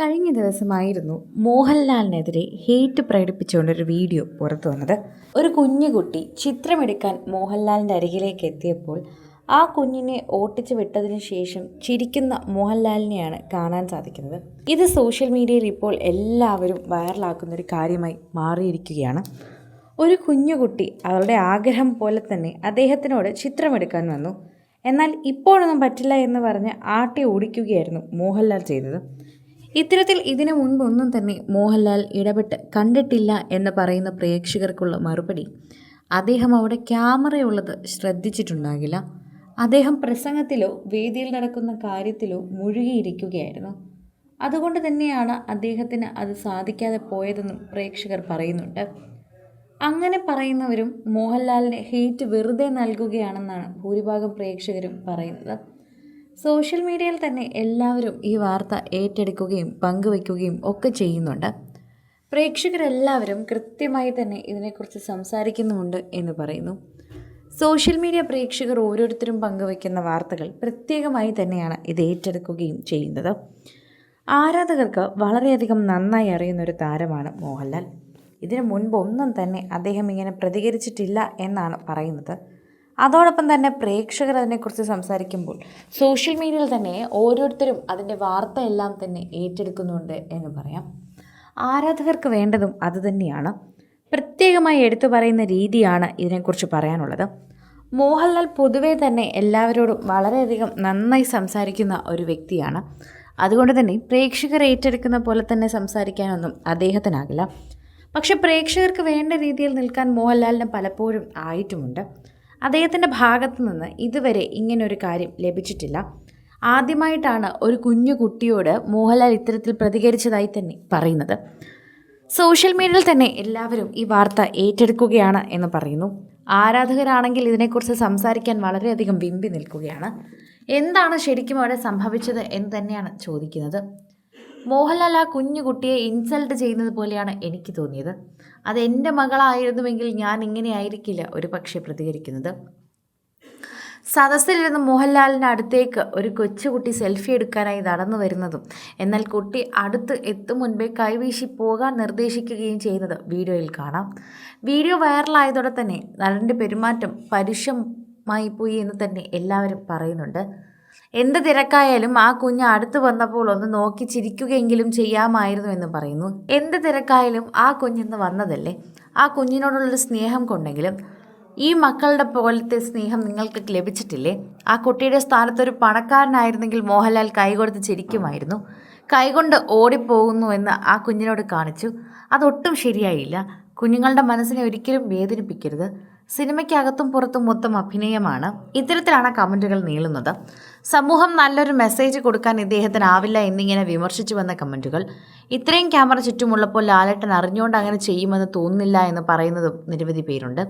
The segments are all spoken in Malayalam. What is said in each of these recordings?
കഴിഞ്ഞ ദിവസമായിരുന്നു മോഹൻലാലിനെതിരെ ഹേറ്റ് പ്രകടിപ്പിച്ചുകൊണ്ടൊരു വീഡിയോ പുറത്തു വന്നത്. ഒരു കുഞ്ഞുകുട്ടി ചിത്രമെടുക്കാൻ മോഹൻലാലിന്റെ അരികിലേക്ക് എത്തിയപ്പോൾ ആ കുഞ്ഞിനെ ഓട്ടിച്ചു വിട്ടതിന് ശേഷം ചിരിക്കുന്ന മോഹൻലാലിനെയാണ് കാണാൻ സാധിക്കുന്നത്. ഇത് സോഷ്യൽ മീഡിയയിൽ ഇപ്പോൾ എല്ലാവരും വൈറലാക്കുന്ന ഒരു കാര്യമായി മാറിയിരിക്കുകയാണ്. ഒരു കുഞ്ഞുകുട്ടി അവളുടെ ആഗ്രഹം പോലെ തന്നെ അദ്ദേഹത്തിനോട് ചിത്രമെടുക്കാൻ വന്നു. എന്നാൽ ഇപ്പോഴൊന്നും പറ്റില്ല എന്ന് പറഞ്ഞ് ആട്ടി ഓടിക്കുകയായിരുന്നു മോഹൻലാൽ ചെയ്തത്. ഇത്തരത്തിൽ ഇതിനു മുൻപൊന്നും തന്നെ മോഹൻലാൽ ഇടപെട്ട് കണ്ടിട്ടില്ല എന്ന് പറയുന്ന പ്രേക്ഷകർക്കുള്ള മറുപടി. അദ്ദേഹം അവിടെ ക്യാമറയുള്ളത് ശ്രദ്ധിച്ചിട്ടുണ്ടാകില്ല. അദ്ദേഹം പ്രസംഗത്തിലോ വേദിയിൽ നടക്കുന്ന കാര്യത്തിലോ മുഴുകിയിരിക്കുകയായിരുന്നു. അതുകൊണ്ട് തന്നെയാണ് അദ്ദേഹത്തിന് അത് സാധിക്കാതെ പോയതെന്നും പ്രേക്ഷകർ പറയുന്നുണ്ട്. അങ്ങനെ പറയുന്നവരും മോഹൻലാലിന് ഹെയ്റ്റ് വെറുതെ നൽകുകയാണെന്നാണ് ഭൂരിഭാഗം പ്രേക്ഷകരും പറയുന്നത്. സോഷ്യൽ മീഡിയയിൽ തന്നെ എല്ലാവരും ഈ വാർത്ത ഏറ്റെടുക്കുകയും പങ്കുവയ്ക്കുകയും ഒക്കെ ചെയ്യുന്നുണ്ട്. പ്രേക്ഷകരെല്ലാവരും കൃത്യമായി തന്നെ ഇതിനെക്കുറിച്ച് സംസാരിക്കുന്നുമുണ്ട് എന്ന് പറയുന്നു. സോഷ്യൽ മീഡിയ പ്രേക്ഷകർ ഓരോരുത്തരും പങ്കുവയ്ക്കുന്ന വാർത്തകൾ പ്രത്യേകമായി തന്നെയാണ് ഇത് ഏറ്റെടുക്കുകയും ചെയ്യുന്നത്. ആരാധകർക്ക് വളരെയധികം നന്നായി അറിയുന്ന ഒരു താരമാണ് മോഹൻലാൽ. ഇതിനു മുൻപ് ഒന്നും തന്നെ അദ്ദേഹം ഇങ്ങനെ പ്രതികരിച്ചിട്ടില്ല എന്നാണ് പറയുന്നത്. അതോടൊപ്പം തന്നെ പ്രേക്ഷകർ അതിനെക്കുറിച്ച് സംസാരിക്കുമ്പോൾ സോഷ്യൽ മീഡിയയിൽ തന്നെ ഓരോരുത്തരും അതിന്റെ വാർത്തയെല്ലാം തന്നെ ഏറ്റെടുക്കുന്നുണ്ട് എന്ന് പറയാം. ആരാധകർക്ക് വേണ്ടതും അതുതന്നെയാണ് പ്രത്യേകമായി എടുത്തു പറയുന്ന രീതിയാണ് ഇതിനെക്കുറിച്ച് പറയാനുള്ളത്. മോഹൻലാൽ പൊതുവേ തന്നെ എല്ലാവരോടും വളരെയധികം നന്നായി സംസാരിക്കുന്ന ഒരു വ്യക്തിയാണ്. അതുകൊണ്ട് തന്നെ പ്രേക്ഷകർ ഏറ്റെടുക്കുന്ന പോലെ തന്നെ സംസാരിക്കാനൊന്നും അദ്ദേഹത്തിനാകില്ല. പക്ഷെ പ്രേക്ഷകർക്ക് വേണ്ട രീതിയിൽ നിൽക്കാൻ മോഹൻലാലിന് പലപ്പോഴും ആയിട്ടുമുണ്ട്. അദ്ദേഹത്തിന്റെ ഭാഗത്തു നിന്ന് ഇതുവരെ ഇങ്ങനൊരു കാര്യം ലഭിച്ചിട്ടില്ല. ആദ്യമായിട്ടാണ് ഒരു കുഞ്ഞു കുട്ടിയോട് മോഹൻലാൽ ഇത്തരത്തിൽ പ്രതികരിച്ചതായി തന്നെ പറയുന്നത്. സോഷ്യൽ മീഡിയയിൽ തന്നെ എല്ലാവരും ഈ വാർത്ത ഏറ്റെടുക്കുകയാണ് എന്ന് പറയുന്നു. ആരാധകരാണെങ്കിൽ ഇതിനെക്കുറിച്ച് സംസാരിക്കാൻ വളരെയധികം വിമ്പി നിൽക്കുകയാണ്. എന്താണ് ശരിക്കും അവിടെ സംഭവിച്ചത് എന്ന് തന്നെയാണ് ചോദിക്കുന്നത്. മോഹൻലാൽ ആ കുഞ്ഞു കുട്ടിയെ ഇൻസൾട്ട് ചെയ്യുന്നത് പോലെയാണ് എനിക്ക് തോന്നിയത്. അത് എന്റെ മകളായിരുന്നുവെങ്കിൽ ഞാൻ ഇങ്ങനെ ആയിരിക്കില്ല ഒരു പക്ഷേ പ്രതികരിക്കുന്നത്. സദസ്സിലിരുന്ന് മോഹൻലാലിന്റെ അടുത്തേക്ക് ഒരു കൊച്ചുകുട്ടി സെൽഫി എടുക്കാനായി നടന്നു വരുന്നതും എന്നാൽ കുട്ടി അടുത്ത് എത്തും മുൻപേ കൈവീശി പോകാൻ നിർദ്ദേശിക്കുകയും ചെയ്യുന്നത് വീഡിയോയിൽ കാണാം. വീഡിയോ വൈറലായതോടെ തന്നെ നടന്റെ പെരുമാറ്റം പരുഷമായി പോയി എന്ന് തന്നെ എല്ലാവരും പറയുന്നുണ്ട്. എന്ത് തിരക്കായാലും ആ കുഞ്ഞ് അടുത്ത് വന്നപ്പോൾ ഒന്ന് നോക്കി ചിരിക്കുകയെങ്കിലും ചെയ്യാമായിരുന്നു എന്ന് പറയുന്നു. എന്ത് തിരക്കായാലും ആ കുഞ്ഞിന്ന് വന്നതല്ലേ? ആ കുഞ്ഞിനോടുള്ളൊരു സ്നേഹം കൊണ്ടെങ്കിലും ഈ മക്കളുടെ പോലത്തെ സ്നേഹം നിങ്ങൾക്ക് ലഭിച്ചിട്ടില്ലേ? ആ കുട്ടിയുടെ സ്ഥാനത്ത് ഒരു പണക്കാരനായിരുന്നെങ്കിൽ മോഹൻലാൽ കൈകൊടുത്ത് ചിരിക്കുമായിരുന്നു. കൈകൊണ്ട് ഓടിപ്പോകുന്നു എന്ന് ആ കുഞ്ഞിനോട് കാണിച്ചു. അതൊട്ടും ശരിയായില്ല. കുഞ്ഞുങ്ങളുടെ മനസ്സിനെ ഒരിക്കലും വേദനിപ്പിക്കരുത്. സിനിമയ്ക്കകത്തും പുറത്തും മൊത്തം അഭിനയമാണ്. ഇത്തരത്തിലാണ് കമന്റുകൾ നീളുന്നത്. സമൂഹം നല്ലൊരു മെസ്സേജ് കൊടുക്കാൻ ഇദ്ദേഹത്തിനാവില്ല എന്നിങ്ങനെ വിമർശിച്ചു വന്ന കമന്റുകൾ ഇത്രയും ക്യാമറ ചുറ്റുമുള്ളപ്പോൾ ലാലേട്ടൻ അറിഞ്ഞുകൊണ്ട് അങ്ങനെ ചെയ്യുമെന്ന് തോന്നുന്നില്ല എന്ന് പറയുന്നതും നിരവധി പേരുണ്ട്.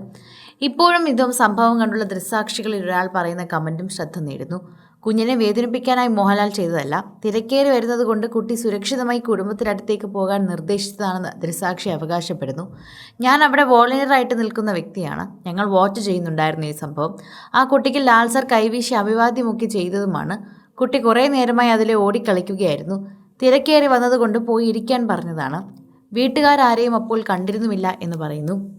ഇപ്പോഴും ഇതും സംഭവം കണ്ടുള്ള ദൃസാക്ഷികളിൽ ഒരാൾ പറയുന്ന കമന്റും ശ്രദ്ധ നേടുന്നു. കുഞ്ഞിനെ വേദനിപ്പിക്കാനായി മോഹൻലാൽ ചെയ്തതല്ല. തിരക്കേറി വരുന്നത് കൊണ്ട് കുട്ടി സുരക്ഷിതമായി കുടുംബത്തിനടുത്തേക്ക് പോകാൻ നിർദ്ദേശിച്ചതാണെന്ന് ദൃസാക്ഷി അവകാശപ്പെടുന്നു. ഞാൻ അവിടെ വോളണ്ടിയറായിട്ട് നിൽക്കുന്ന വ്യക്തിയാണ്. ഞങ്ങൾ വാച്ച് ചെയ്യുന്നുണ്ടായിരുന്നു ഈ സംഭവം. ആ കുട്ടിക്ക് ലാൽ സർ കൈവീശി അഭിവാദ്യമൊക്കെ ചെയ്തതുമാണ്. കുട്ടി കുറേ നേരമായി അതിലെ ഓടിക്കളിക്കുകയായിരുന്നു. തിരക്കേറി വന്നതുകൊണ്ട് പോയി ഇരിക്കാൻ പറഞ്ഞതാണ്. വീട്ടുകാരാരെയും അപ്പോൾ കണ്ടിരുന്നുമില്ല എന്ന് പറയുന്നു.